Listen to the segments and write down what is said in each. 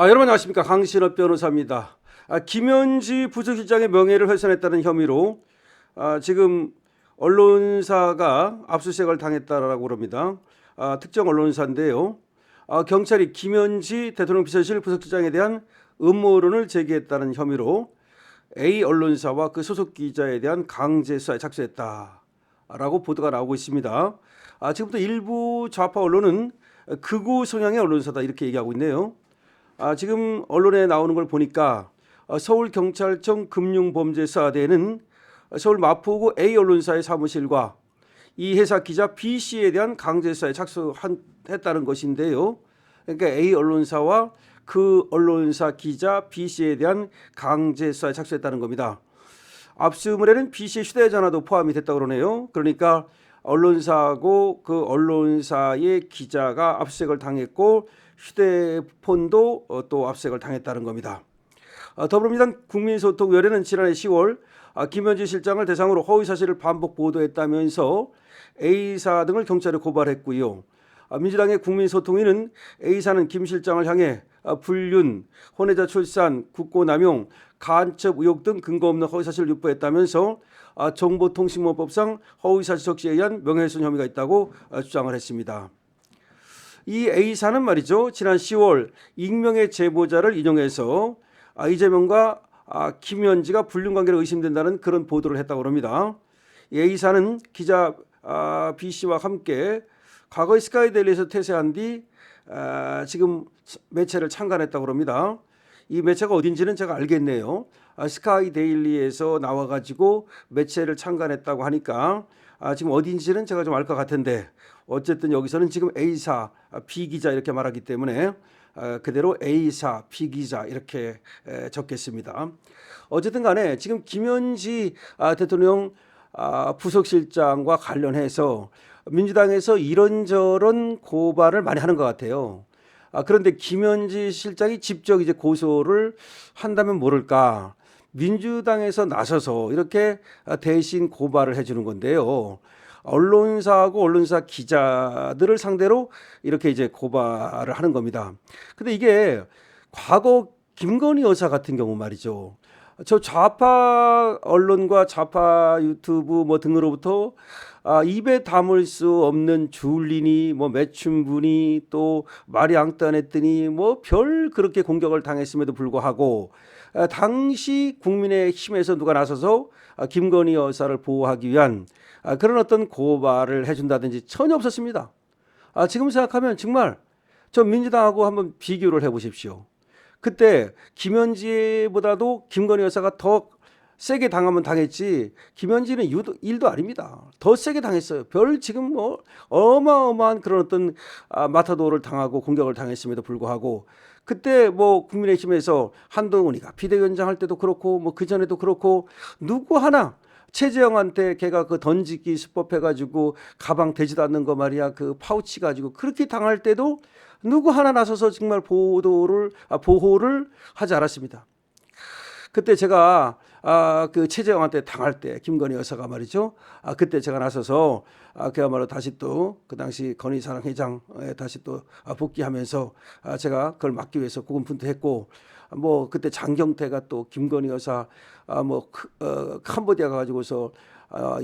아, 여러분 안녕하십니까 강신업 변호사입니다. 아, 김현지 부서실장의 명예를 훼손했다는 혐의로 아, 지금 언론사가 압수수색을 당했다라고 그럽니다. 아, 특정 언론사인데요. 아, 경찰이 김현지 대통령 비서실 부서실장에 대한 음모론을 제기했다는 혐의로 A 언론사와 그 소속 기자에 대한 강제 수사에 착수했다라고 보도가 나오고 있습니다. 아, 지금부터 일부 좌파 언론은 극우 성향의 언론사다 이렇게 얘기하고 있네요. 아, 지금 언론에 나오는 걸 보니까 어, 서울경찰청 금융범죄수사대는 서울 마포구 A 언론사의 사무실과 이 회사 기자 B 씨에 대한 강제 수사에 착수했다는 것인데요. 그러니까 A 언론사와 그 언론사 기자 B 씨에 대한 강제 수사에 착수했다는 겁니다. 압수물에는 B 씨의 휴대전화도 포함이 됐다 그러네요. 그러니까 언론사하고 그 언론사의 기자가 압수수색을 당했고 휴대폰도 어, 또 압수수색을 당했다는 겁니다. 어, 더불어민주당 국민소통위원회는 지난해 10월 아, 김현지 실장을 대상으로 허위 사실을 반복 보도했다면서 A사 등을 경찰에 고발했고요. 아, 민주당의 국민소통위는 A사는 김 실장을 향해 아, 불륜, 혼외자 출산, 국고남용, 간첩 의혹 등 근거 없는 허위 사실을 유포했다면서 아, 정보통신망법상 허위사실 적시에 의한 명예훼손 혐의가 있다고 아, 주장을 했습니다. 이 A사는 말이죠. 지난 10월 익명의 제보자를 인용해서 아, 이재명과 아, 김현지가 불륜 관계로 의심된다는 그런 보도를 했다고 합니다. 이 A사는 기자 아, B 씨와 함께 과거 스카이데일리에서 퇴세한 뒤 아, 지금 매체를 창간했다고 합니다. 이 매체가 어딘지는 제가 알겠네요. 아, 스카이 데일리에서 나와가지고 매체를 창간했다고 하니까 아, 지금 어딘지는 제가 좀 알 것 같은데 어쨌든 여기서는 지금 A사 아, B 기자 이렇게 말하기 때문에 아, 그대로 A사 B 기자 이렇게 에, 적겠습니다. 어쨌든 간에 지금 김현지 아, 대통령 아, 부속실장과 관련해서 민주당에서 이런저런 고발을 많이 하는 것 같아요. 아, 그런데 김현지 실장이 직접 이제 고소를 한다면 모를까. 민주당에서 나서서 이렇게 아, 대신 고발을 해주는 건데요. 언론사하고 언론사 기자들을 상대로 이렇게 이제 고발을 하는 겁니다. 근데 이게 과거 김건희 여사 같은 경우 말이죠. 저 좌파 언론과 좌파 유튜브 뭐 등으로부터 아, 입에 담을 수 없는 줄리니 뭐 매춘분이 또 말이 앙떠냈더니 뭐 별 그렇게 공격을 당했음에도 불구하고 아, 당시 국민의 힘에서 누가 나서서 아, 김건희 여사를 보호하기 위한 아, 그런 어떤 고발을 해준다든지 전혀 없었습니다. 아, 지금 생각하면 정말 저 민주당하고 한번 비교를 해보십시오. 그때 김현지보다도 김건희 여사가 더 세게 당하면 당했지 김현지는 유도, 일도 아닙니다. 더 세게 당했어요. 별 지금 뭐 어마어마한 그런 어떤 아, 마타도를 당하고 공격을 당했음에도 불구하고 그때 뭐 국민의힘에서 한동훈이가 비대위원장 할 때도 그렇고 뭐 그전에도 그렇고 누구 하나 최재형한테 걔가 그 던지기 수법 해가지고 가방 되지도 않는 거 말이야 그 파우치 가지고 그렇게 당할 때도 누구 하나 나서서 정말 보도를 아, 보호를 하지 않았습니다. 그때 제가 아, 그 최재형한테 당할 때 김건희 여사가 말이죠. 아, 그때 제가 나서서 아, 그야말로 다시 또 그 당시 건희사랑 회장에 다시 또 아, 복귀하면서 아, 제가 그걸 막기 위해서 고군분투했고 뭐 그때 장경태가 또 김건희 여사 아, 뭐 크- 어, 캄보디아 가가지고서 아,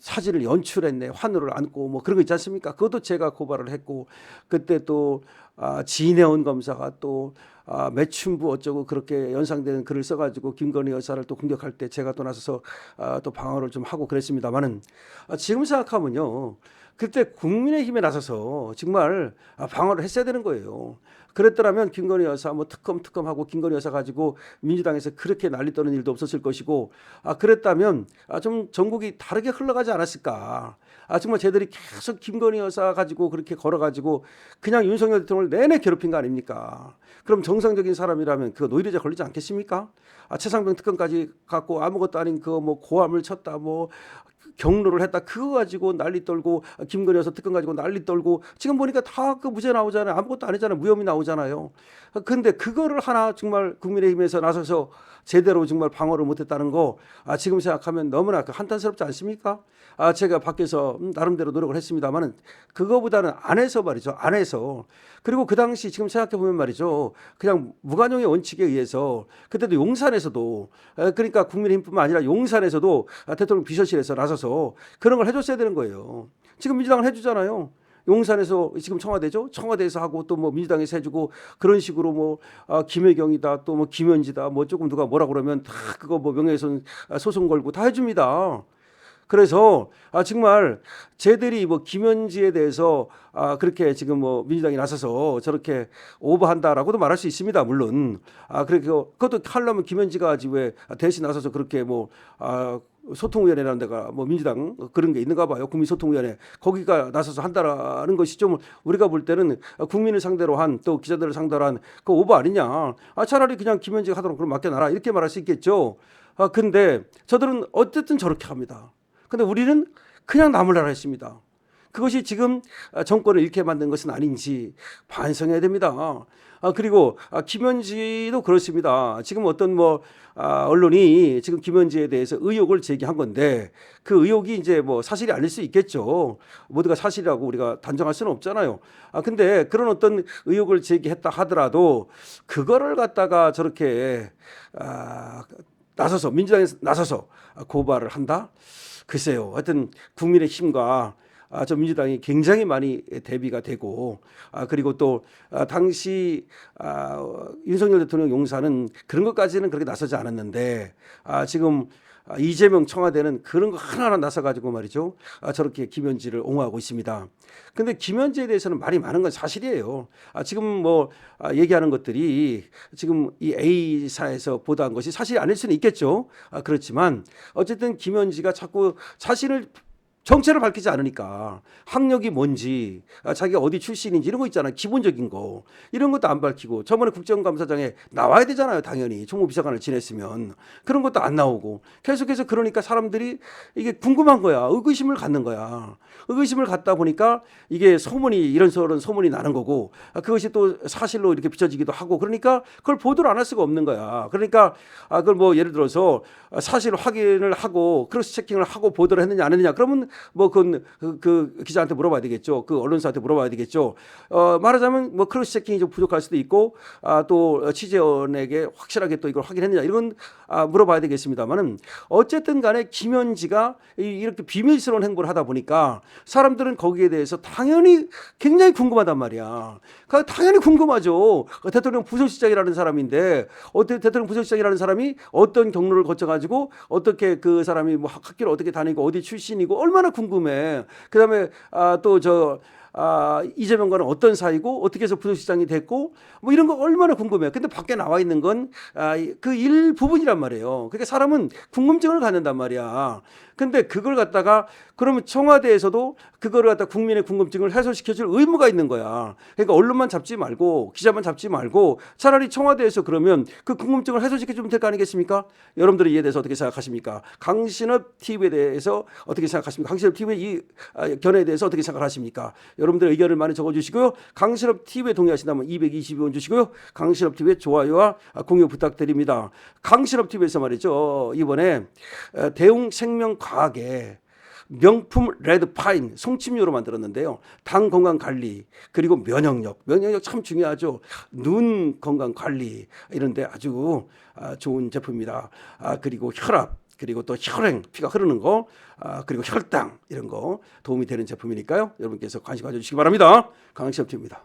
사진을 연출했네 환호를 안고 뭐 그런 거 있지 않습니까? 그것도 제가 고발을 했고 그때 또 아, 진해원 검사가 또 아, 매춘부 어쩌고 그렇게 연상되는 글을 써가지고 김건희 여사를 또 공격할 때 제가 또 나서서 아, 또 방어를 좀 하고 그랬습니다만은 아, 지금 생각하면요 그때 국민의힘에 나서서 정말 아, 방어를 했어야 되는 거예요. 그랬더라면 김건희 여사 뭐 특검 특검하고 김건희 여사 가지고 민주당에서 그렇게 난리 떠는 일도 없었을 것이고 아 그랬다면 아 좀 전국이 다르게 흘러가지 않았을까? 아 정말 쟤들이 계속 김건희 여사 가지고 그렇게 걸어가지고 그냥 윤석열 대통령을 내내 괴롭힌 거 아닙니까? 그럼 정상적인 사람이라면 그거 노이로제 걸리지 않겠습니까? 아 최상병 특검까지 갖고 아무것도 아닌 그거 뭐 고함을 쳤다 뭐 경로를 했다 그거 가지고 난리 떨고 김건희 여사 특검 가지고 난리 떨고 지금 보니까 다 그 무죄 나오잖아요 아무것도 아니잖아요 무혐의 나오잖아요. 근데 그거를 하나 정말 국민의힘에서 나서서 제대로 정말 방어를 못했다는 거 아, 지금 생각하면 너무나 그 한탄스럽지 않습니까? 아, 제가 밖에서 음, 나름대로 노력을 했습니다만은 그거보다는 안에서 말이죠. 안에서 그리고 그 당시 지금 생각해 보면 말이죠. 그냥 무관용의 원칙에 의해서 그때도 용산에서도 에, 그러니까 국민의힘뿐만 아니라 용산에서도 아, 대통령 비서실에서 나서 서 그런 걸 해줬어야 되는 거예요. 지금 민주당은 해주잖아요. 용산에서 지금 청와대죠. 청와대에서 하고 또 뭐 민주당에서 해주고 그런 식으로 뭐 아, 김혜경이다 또 뭐 김현지다 뭐 조금 누가 뭐라 그러면 다 그거 뭐 명예훼손 아, 소송 걸고 다 해줍니다. 그래서 아 정말 쟤들이 뭐 김현지에 대해서 아 그렇게 지금 뭐 민주당이 나서서 저렇게 오버한다라고도 말할 수 있습니다. 물론 아 그렇게 그것도 하려면 김현지가 하지 왜 대신 나서서 그렇게 뭐아 소통위원회라는 데가 뭐 민주당 그런 게 있는가 봐요. 국민소통위원회 거기가 나서서 한다라는 것이 좀 우리가 볼 때는 국민을 상대로 한 또 기자들을 상대로 한 그 오버 아니냐. 아 차라리 그냥 김현지가 하도록 그럼 맡겨놔라 이렇게 말할 수 있겠죠. 아 근데 저들은 어쨌든 저렇게 합니다. 근데 우리는 그냥 나무라라 했습니다. 그것이 지금 정권을 잃게 만든 것은 아닌지 반성해야 됩니다. 아, 그리고 아, 김현지도 그렇습니다. 지금 어떤 뭐 아, 언론이 지금 김현지에 대해서 의혹을 제기한 건데 그 의혹이 이제 뭐 사실이 아닐 수 있겠죠. 모두가 사실이라고 우리가 단정할 수는 없잖아요. 아 근데 그런 어떤 의혹을 제기했다 하더라도 그거를 갖다가 저렇게 아, 나서서 민주당에서 나서서 고발을 한다. 글쎄요. 하여튼 국민의 힘과 아, 저 민주당이 굉장히 많이 대비가 되고 아, 그리고 또 아, 당시 아, 윤석열 대통령 용사는 그런 것까지는 그렇게 나서지 않았는데 아, 지금 아, 이재명 청와대는 그런 거 하나하나 나서 가지고 말이죠. 아, 저렇게 김현지를 옹호하고 있습니다. 근데 김현지에 대해서는 말이 많은 건 사실이에요. 아, 지금 뭐 아, 얘기하는 것들이 지금 이 A사에서 보도한 것이 사실이 아닐 수는 있겠죠. 아, 그렇지만 어쨌든 김현지가 자꾸 자신을 정체를 밝히지 않으니까. 학력이 뭔지 아, 자기가 어디 출신인지 이런 거 있잖아요. 기본적인 거. 이런 것도 안 밝히고 저번에 국정감사장에 나와야 되잖아요 당연히. 총무비서관을 지냈으면. 그런 것도 안 나오고. 계속해서 그러니까 사람들이 이게 궁금한 거야. 의구심을 갖는 거야. 의구심을 갖다 보니까 이게 소문이 이런 저런 소문이 나는 거고 아, 그것이 또 사실로 이렇게 비춰지기도 하고 그러니까 그걸 보도를 안 할 수가 없는 거야. 그러니까 아 그걸 뭐 예를 들어서 사실 확인을 하고 크로스 체킹을 하고 보도를 했느냐 안 했느냐. 그러면 뭐 그건 그, 그 기자한테 물어봐야 되겠죠. 그 언론사한테 물어봐야 되겠죠. 어, 말하자면 뭐 크로스 체킹이 좀 부족할 수도 있고 아, 또 취재원에게 확실하게 또 이걸 확인했느냐 이런 아, 물어봐야 되겠습니다만은 어쨌든 간에 김현지가 이- 이렇게 비밀스러운 행보를 하다 보니까 사람들은 거기에 대해서 당연히 굉장히 궁금하단 말이야. 그 당연히 궁금하죠. 그 대통령 부속실장이라는 사람인데 어떻게 대통령 부속실장이라는 사람이 어떤 경로를 거쳐가지고 어떻게 그 사람이 뭐 학- 학교를 어떻게 다니고 어디 출신이고 얼마나 궁금해. 그 다음에 아, 또 저 아, 이재명과는 어떤 사이고 어떻게 해서 부속실장이 됐고 뭐 이런 거 얼마나 궁금해요. 근데 밖에 나와 있는 건 아, 그 일부분이란 말이에요. 그러니까 사람은 궁금증을 갖는단 말이야. 근데 그걸 갖다가 그러면 청와대에서도 그거를 갖다 국민의 궁금증을 해소시켜 줄 의무가 있는 거야. 그러니까 언론만 잡지 말고 기자만 잡지 말고 차라리 청와대에서 그러면 그 궁금증을 해소시켜 주면 될 거 아니겠습니까? 여러분들이 이에 대해서 어떻게 생각하십니까? 강신업 TV에 대해서 어떻게 생각하십니까? 강신업 TV의 이 아, 견해에 대해서 어떻게 생각하십니까? 여러분들 의견을 많이 적어 주시고요. 강신업 TV에 동의하신다면 222원 주시고요. 강신업 TV에 좋아요와 공유 부탁드립니다. 강신업 TV에서 말이죠. 이번에 어, 대웅 생명과학에 명품 레드파인 송침류로 만들었는데요. 당 건강 관리 그리고 면역력 면역력 참 중요하죠. 눈 건강 관리 이런데 아주 아, 좋은 제품입니다. 아, 그리고 혈압 그리고 또 혈행 피가 흐르는 거 아, 그리고 혈당 이런 거 도움이 되는 제품이니까요. 여러분께서 관심 가져주시기 바랍니다. 강시업입니다